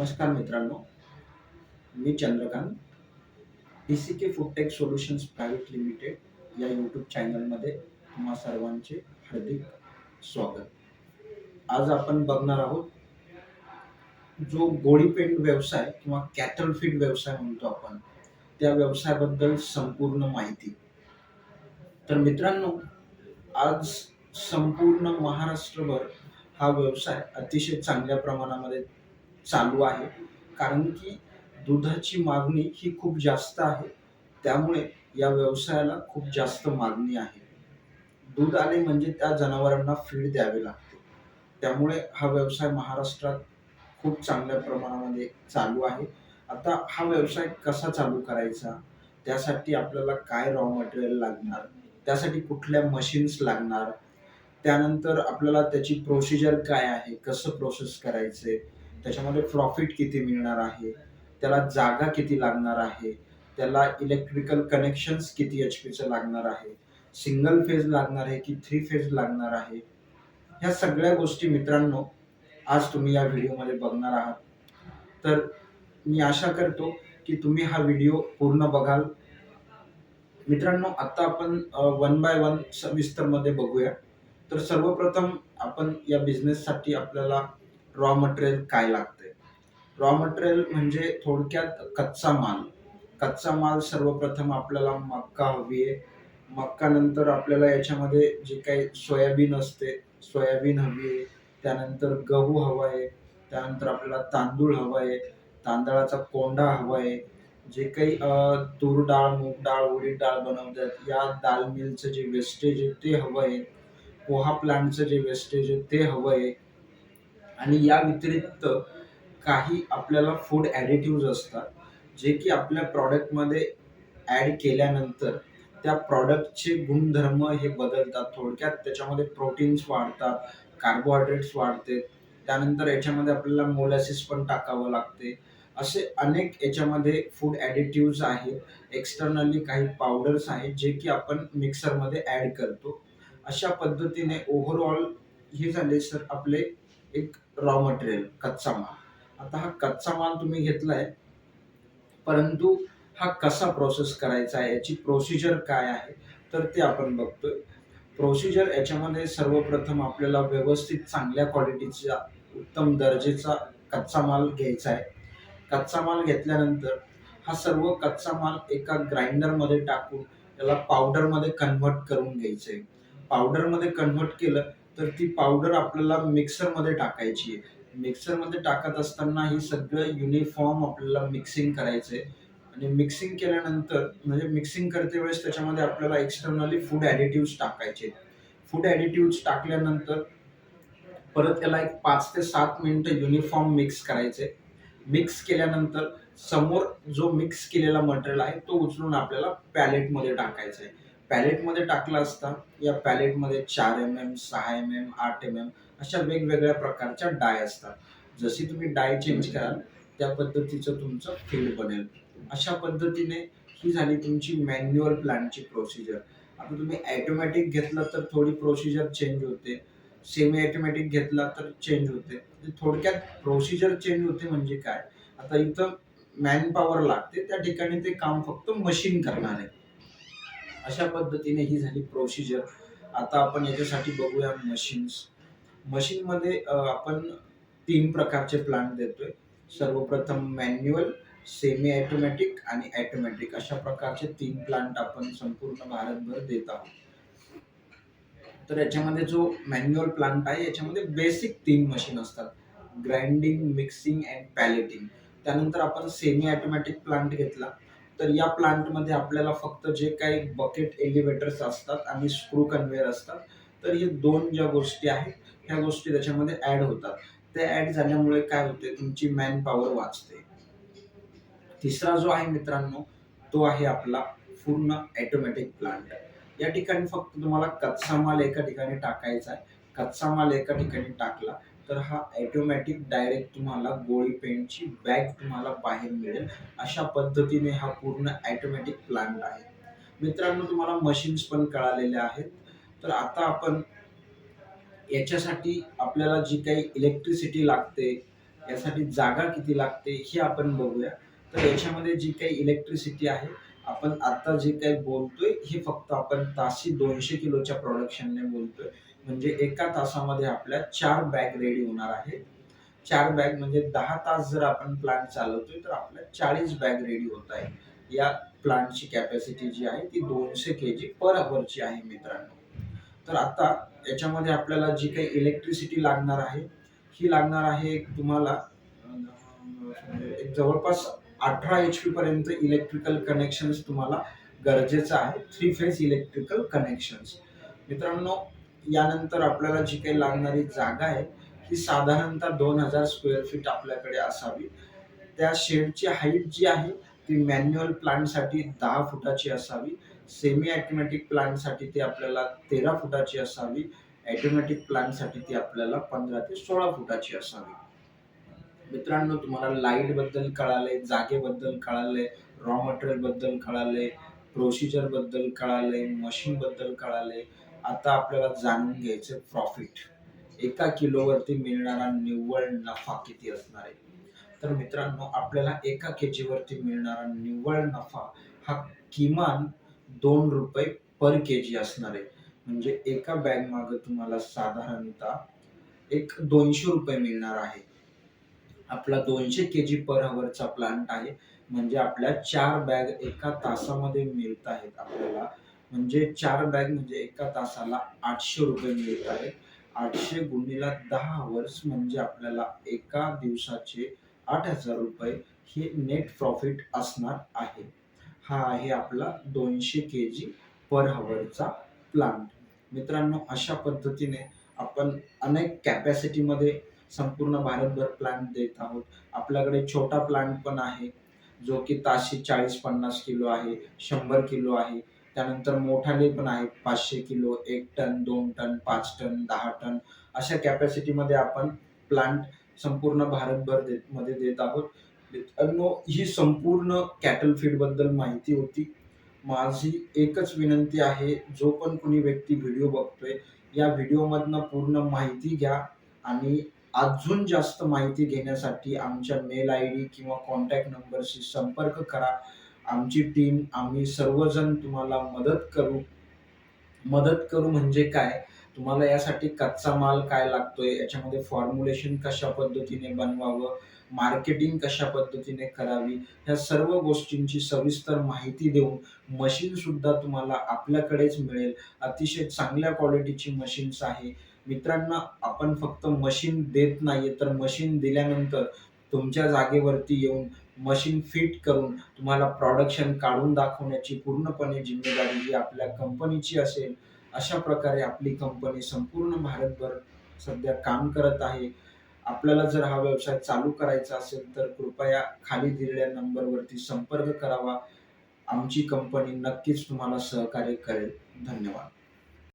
नमस्कार मित्रांनो. मी Chandrakant D C K foodtech solutions private limited या यूट्यूब चॅनलमध्ये तुम्हा सर्वांचे हार्दिक स्वागत. आज आपण बघणार आहोत जो गोळीपेंट व्यवसाय किंवा कॅटल फीड व्यवसाय म्हणतो आपण त्या व्यवसायाबद्दल संपूर्ण माहिती. तर मित्रांनो आज संपूर्ण महाराष्ट्रभर हा व्यवसाय अतिशय चांगल्या प्रमाणामध्ये चालू आहे. कारण की दुधाची मागणी ही खूप जास्त आहे. त्यामुळे या व्यवसायाला खूप जास्त मागणी आहे. दूध आले म्हणजे त्या जनावरांना फीड द्यावे लागते. त्यामुळे हा व्यवसाय महाराष्ट्रात खूप चांगल्या प्रमाणामध्ये चालू आहे. आता हा व्यवसाय कसा चालू करायचा? त्यासाठी आपल्याला काय रॉ मटेरियल लागणार? त्यासाठी कुठल्या मशीन्स लागणार? त्यानंतर आपल्याला त्याची प्रोसिजर काय आहे? कसं प्रोसेस करायचे? त्याच्यामध्ये प्रॉफिट किती मिळणार आहे? त्याला जागा किती लागणार आहे? त्याला इलेक्ट्रिकल कनेक्शन्स किती एच पीचं लागणार आहे? सिंगल फेज लागणार आहे की थ्री फेज लागणार आहे? ह्या सगळ्या गोष्टी मित्रांनो आज तुम्ही या व्हिडिओमध्ये बघणार आहात. तर मी आशा करतो की तुम्ही हा व्हिडिओ पूर्ण बघाल. मित्रांनो आता आपण वन बाय वन सविस्तरमध्ये बघूया. तर सर्वप्रथम आपण या बिझनेससाठी आपल्याला रॉ मटेरियल काय लागते रॉ मटेरियल म्हणजे थोडक्यात कच्चा माल. कच्चा माल सर्वप्रथम आपल्याला मक्का हवी आहे. मक्का नंतर आपल्याला याच्यामध्ये जे काही सोयाबीन असते सोयाबीन हवी आहे. त्यानंतर गहू हवा आहे. त्यानंतर आपल्याला तांदूळ हवा आहे. तांदळाचा कोंडा हवा आहे. जे काही तूर डाळ मूग डाळ उडीद डाळ बनवतात या दाल मिलचं जे वेस्टेज आहे ते हवं आहे. पोहा प्लांटचं जे वेस्टेज आहे ते हवं आहे. आणि या व्यतिरिक्त काही आपल्याला फूड ॲडिटिव्ज असतात जे की आपल्या प्रॉडक्टमध्ये ॲड केल्यानंतर त्या प्रॉडक्टचे गुणधर्म हे बदलतात. थोडक्यात त्याच्यामध्ये प्रोटीन्स वाढतात कार्बोहायड्रेट्स वाढते. त्यानंतर याच्यामध्ये आपल्याला मोलॅसिस पण टाकावं लागते. असे अनेक याच्यामध्ये फूड ॲडिटिव्ज आहेत. एक्सटर्नली काही पावडर्स आहेत जे की आपण मिक्सरमध्ये ॲड करतो. अशा पद्धतीने ओव्हरऑल हे झाले सर आपले एक रॉ मटेरियल कच्चा माल. आता हा कच्चा माल तुम्ही घेतलाय परंतु हा कसा प्रोसेस करायचा आहे याची प्रोसिजर काय आहे तर ते आपण बघतोय. प्रोसिजर याच्यामध्ये सर्वप्रथम आपल्याला व्यवस्थित चांगल्या क्वालिटीचा उत्तम दर्जेचा कच्चा माल घ्यायचा आहे. कच्चा माल घेतल्यानंतर हा सर्व कच्चा माल एका ग्राइंडरमध्ये टाकून त्याला पावडरमध्ये कन्व्हर्ट करून घ्यायचं आहे पावडरमध्ये कन्व्हर्ट केलं तर ती पावडर आपल्याला मिक्सरमध्ये टाकायची आहे. मिक्सरमध्ये टाकत असताना ही सगळं युनिफॉर्म आपल्याला मिक्सिंग करायचं आहे. आणि मिक्सिंग केल्यानंतर म्हणजे मिक्सिंग करते वेळेस त्याच्यामध्ये आपल्याला एक्सटर्नली फूड ॲडिटिव्स टाकायचे फूड ॲडिटिव्स टाकल्यानंतर परत त्याला एक पाच ते सात मिनटं युनिफॉर्म मिक्स करायचे मिक्स केल्यानंतर समोर जो मिक्स केलेला मटेरियल आहे तो उचलून आपल्याला पॅलेटमध्ये टाकायचा आहे. पॅलेटमध्ये टाकला असता. या पॅलेटमध्ये चार एम एम सहा एम एम आठ एम एम अशा वेगवेगळ्या प्रकारच्या डाय असतात. जशी तुम्ही डाय चेंज कराल त्या पद्धतीचं तुमचं फील्ड बनेल. अशा पद्धतीने ही झाली तुमची मॅन्युअल प्लॅनची प्रोसिजर आता तुम्ही ॲटोमॅटिक घेतलं तर थोडी प्रोसिजर चेंज होते. सेमी ॲटोमॅटिक घेतला तर चेंज होते. म्हणजे थोडक्यात प्रोसिजर चेंज होते म्हणजे काय? आता इथं मॅन पॉवर लागते. त्या ठिकाणी ते काम फक्त मशीन करणार. आहे अशा पद्धतीने ही झाली प्रोसिजर आता आपण याच्यासाठी बघूया मशीन्स मशीनमध्ये आपण तीन प्रकारचे प्लांट देतोय. सर्वप्रथम मॅन्युअल सेमी ॲटोमॅटिक आणि ॲटोमॅटिक अशा प्रकारचे तीन प्लांट आपण संपूर्ण भारतभर देत आहोत. तर याच्यामध्ये जो मॅन्युअल प्लांट आहे याच्यामध्ये बेसिक तीन मशीन असतात. ग्राइंडिंग मिक्सिंग अँड पॅलेटिंग त्यानंतर आपण सेमी ॲटोमॅटिक प्लांट घेतला. तर या प्लांटमध्ये आपल्याला फक्त जे काही बकेट एलिव्हेटर्स असतात आणि स्क्रू कन्व्हेअर असतात तर हे दोन ज्या गोष्टी आहेत ह्या गोष्टी त्याच्यामध्ये ॲड होतात. ते ॲड झाल्यामुळे काय होते? तुमची मॅन पॉवर वाचते. तिसरा जो आहे मित्रांनो तो आहे आपला पूर्ण ॲटोमॅटिक प्लांट या ठिकाणी फक्त तुम्हाला कच्चा माल एका ठिकाणी टाकायचा आहे. कच्चा माल एका ठिकाणी टाकला तर हा ॲटोमॅटिक डायरेक्ट तुम्हाला गोळी पेंटची बॅग तुम्हाला बाहेर मिळेल. अशा पद्धतीने हा पूर्ण ॲटोमॅटिक प्लांट आहे. मित्रांनो तुम्हाला मशीन्स पण कळालेल्या आहेत. तर आता आपण याच्यासाठी आपल्याला जी काही इलेक्ट्रिसिटी लागते यासाठी जागा किती लागते हे आपण बघूया. तर याच्यामध्ये जी काही इलेक्ट्रिसिटी आहे आपण आता जे काही बोलतोय हे फक्त आपण ताशी दोनशे किलोच्या प्रोडक्शनने बोलतोय. म्हणजे एका तासामध्ये आपल्या चार बॅग रेडी होणार आहे चार बॅग म्हणजे दहा तास जर आपण प्लांट चालवतोय तर आपल्या चाळीस बॅग रेडी होत आहे या प्लांटची कॅपॅसिटी जी आहे ती दोनशे के जी पर आवरची आहे मित्रांनो. तर आता याच्यामध्ये आपल्याला जी काही इलेक्ट्रिसिटी लागणार आहे ही लागणार आहे एक तुम्हाला एक जवळपास अठरा एच पी पर्यंत इलेक्ट्रिकल कनेक्शन्स तुम्हाला गरजेचं आहे. थ्री फेज इलेक्ट्रिकल कनेक्शन्स मित्रांनो यानंतर आपल्याला जी काही लागणारी जागा आहे ही साधारणतः दोन हजार स्क्वेअर फीट आपल्याकडे असावी. त्या शेडची हाईट जी आहे ती मॅन्युअल प्लांटसाठी दहा फुटाची असावी. सेमी ॲटोमॅटिक प्लांटसाठी ती आपल्याला तेरा फुटाची असावी. ॲटोमॅटिक प्लांटसाठी ती आपल्याला पंधरा ते सोळा फुटाची असावी. मित्रांनो तुम्हाला लाइटबद्दल कळालंय जागेबद्दल कळालंय रॉ मटेरियलबद्दल कळालंय प्रोसिजरबद्दल कळालंय मशीन बद्दल कळालंय. आता आपल्याला जाणून घ्यायचं प्रॉफिट एका किलोवरती मिळणारा निव्वळ नफा किती असणार आहे? तर मित्रांनो आपल्याला एका के जीवरती मिळणारा निव्वळ नफा हा किमान दोन रुपये पर के जी असणार आहे. म्हणजे एका बॅग मागे तुम्हाला साधारणतः एक दोनशे रुपये मिळणार आहे. आपला दोनशे के जी पर हवरचा प्लांट आहे. म्हणजे आपल्या चार बॅग एका तासामध्ये मिळत आहेत आपल्याला. म्हणजे चार बॅग म्हणजे एका तासाला आठशे रुपये मिळत आहे. आठशे गुणिला दहा आवर्स म्हणजे आपल्याला एका दिवसाचे आठ हजार रुपये हे नेट प्रॉफिट असणार आहे. हा आहे आपला दोनशे के जी पर हवरचा प्लांट मित्रांनो अशा पद्धतीने आपण अनेक कॅपॅसिटीमध्ये संपूर्ण भारतभर प्लांट देत आहोत. आपल्याकडे छोटा प्लांट पण आहे जो की ताशी चाळीस पन्नास किलो आहे शंभर किलो आहे. त्यानंतर मोठाले पण आहेत पाचशे किलो एक टन दोन टन पाच टन दहा टन अशा कॅपॅसिटीमध्ये आपण प्लांट संपूर्ण भारतभर देत मध्ये देत आहोत. ही संपूर्ण कॅटल फीडबद्दल माहिती होती. माझी एकच विनंती आहे जो पण कोणी व्यक्ती व्हिडिओ बघतोय या व्हिडिओमधनं पूर्ण माहिती घ्या आणि अजून जास्त माहिती घेण्यासाठी आमच्या मेल आय डी किंवा कॉन्टॅक्ट नंबरशी संपर्क करा. आमची टीम आम्ही सर्वजण तुम्हाला मदत करू. मदत करू म्हणजे काय? तुम्हाला यासाठी कच्चा माल काय लागतोय? याच्यामध्ये फॉर्म्युलेशन कशा पद्धतीने बनवावं? मार्केटिंग कशा पद्धतीने करावी? ह्या सर्व गोष्टींची सविस्तर माहिती देऊन मशीन सुद्धा तुम्हाला आपल्याकडेच मिळेल. अतिशय चांगल्या क्वालिटीची मशीन्स आहे. मित्रांनो आपण फक्त मशीन देत नाहीये तर मशीन दिल्यानंतर तुमच्या जागेवरती येऊन मशीन फिट करून तुम्हाला प्रॉडक्शन काढून दाखवण्याची पूर्णपणे जिम्मेदारी ही आपल्या कंपनीची असेल. अशा प्रकारे आपली कंपनी संपूर्ण भारतभर सध्या काम करत आहे. आपल्याला जर हा व्यवसाय चालू करायचा असेल तर कृपया खाली दिलेल्या नंबरवरती संपर्क करावा. आमची कंपनी नक्कीच तुम्हाला सहकार्य करेल. धन्यवाद.